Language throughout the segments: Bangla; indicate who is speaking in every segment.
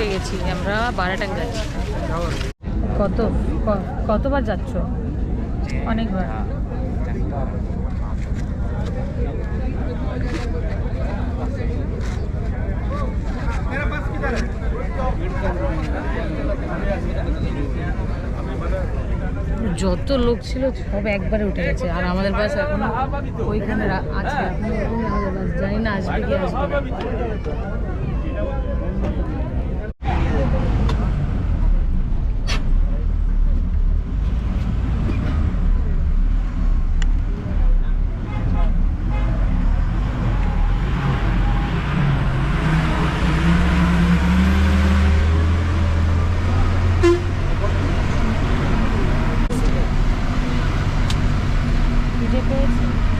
Speaker 1: উঠে গেছি, আমরা বারাটাঙ্গা কত কতবার যাচ্ছ? অনেকবার। যত লোক ছিল, সব একবারে উঠে গেছে। আর আমাদের বাস এখনও ওইখানে আছে। আমাদের বাস জানি না আসবে কি আসবে
Speaker 2: Thank you.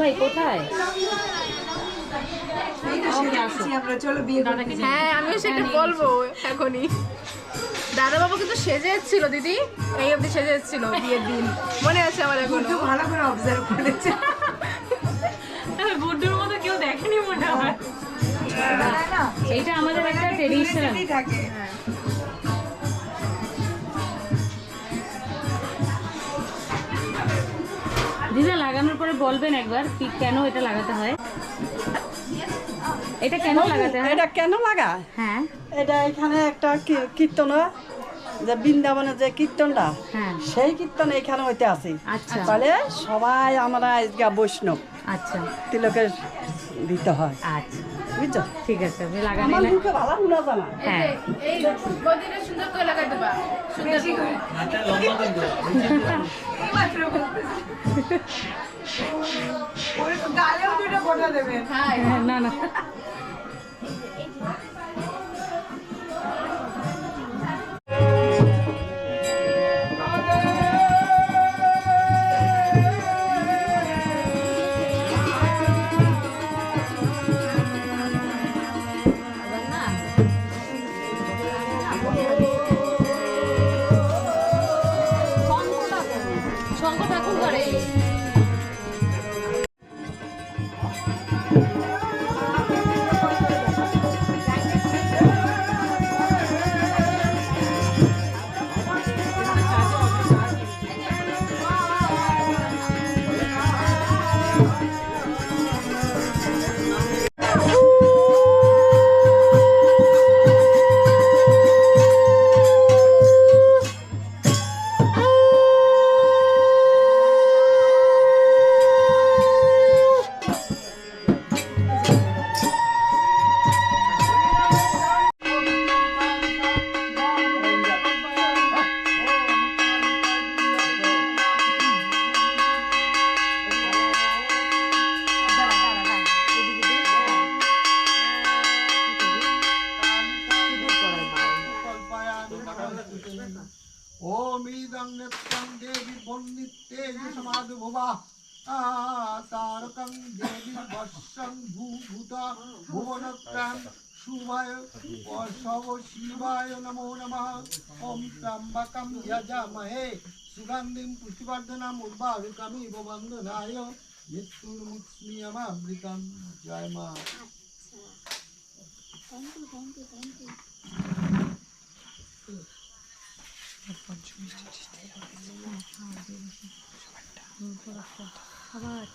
Speaker 2: ভাই কোথায়।
Speaker 1: হ্যাঁ আমিও সেটা বলব এখনই। দাদা বাবু কিন্তু সেজে এসেছিল দিদি। এই অবধি সেজে এসেছিল বিয়ের দিন। মনে আছে আমার এখনও।
Speaker 3: খুব ভালো করে অবজার্ভ করেছে। না
Speaker 2: এইটা আমাদের একটা
Speaker 3: curiosity থাকে।
Speaker 2: দিদা লাগানোর পরে বলবেন একবার কি কেন এটা লাগাতে হয়? এটা কেন লাগাতে হয়?
Speaker 4: এটা কেন লাগায়
Speaker 2: হ্যাঁ।
Speaker 4: এটা এখানে একটা কীর্তন যে বৃন্দাবনের যে কীর্তনটা
Speaker 2: হ্যাঁ।
Speaker 4: সেই কীর্তন এখানে হইতে আছে।
Speaker 2: আচ্ছা।
Speaker 4: তাহলে সবাই আমরা আজকে বৈষ্ণব।
Speaker 2: আচ্ছা।
Speaker 4: তিলকের দিতে হয়।
Speaker 2: আচ্ছা।
Speaker 4: বুঝছ?
Speaker 2: ঠিক আছে আমি লাগানি না
Speaker 4: মুখে ভালো শোনা জানা।
Speaker 2: হ্যাঁ।
Speaker 1: সুন্দর করে লাগাই দেবা। সুন্দর করে।
Speaker 2: শঙ্কর ঠাকুর করে
Speaker 5: तारकं देवी वर्षं भूभूता भुवनत्रां शुभाय वर्षव शिवाय नमो नमः ॐ त्र्यम्बकं यजामहे सुगन्धिं पुष्टिवर्धनम् उद्भाविकमिव वन्दनाय মৃত্যুর্মুৎস্মিয়মামৃতম জয় মা thank you thank you
Speaker 2: thank
Speaker 5: you
Speaker 2: পঞ্চমিষ্টি
Speaker 5: বলো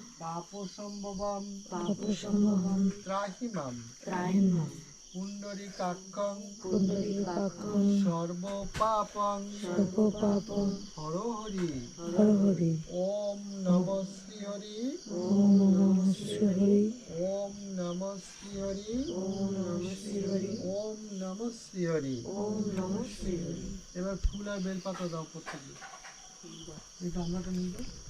Speaker 5: কর্মহং
Speaker 2: পাপ কর্মহং
Speaker 5: পাপ আত্মা
Speaker 2: পাপ আত্মা
Speaker 5: পাপ সম্ভবম
Speaker 2: পাপ সম্ভবম
Speaker 5: ত্রাহিমাম।
Speaker 2: ত্রাহিমাম।
Speaker 5: পুণ্ডরীকাক্ষং
Speaker 2: পুণ্ডরীকাক্ষং
Speaker 5: সর্ব পাপং
Speaker 2: সর্ব পাপং
Speaker 5: হরহরি।
Speaker 2: হরহরি।
Speaker 5: ওম নম শ্রীহরি।
Speaker 2: ওম নমঃ শিবায়
Speaker 5: ওম নম শ্রীহরি। ওম নম শ্রীহরি। ওম নম শ্রীহরি।
Speaker 2: ওম নমঃ শিবায়
Speaker 5: এবার ফুল আর বেলপাতা দাও প্রত্যেকে এই গামলাটা নিয়ে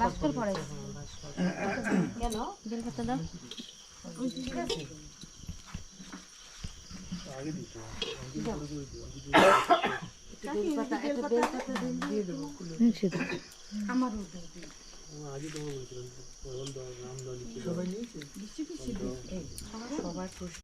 Speaker 5: ভাস্কর ওরা পরেছে? সবাই নিয়েছে? সবাই করো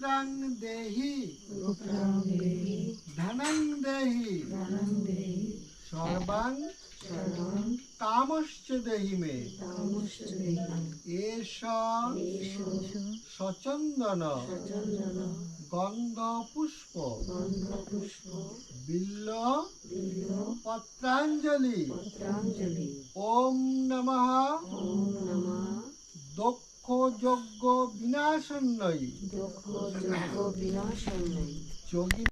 Speaker 5: পুত্রাং দেহি। ধনং দেহি। সর্বাং কামশ্চ দেহি মে। এষ সচন্দন। গন্ধ পুষ্প বিল্ল পত্রাঞ্জলি। ওম নমঃ। দক্ষ যজ্ঞ বিনাশন্যই যোগিন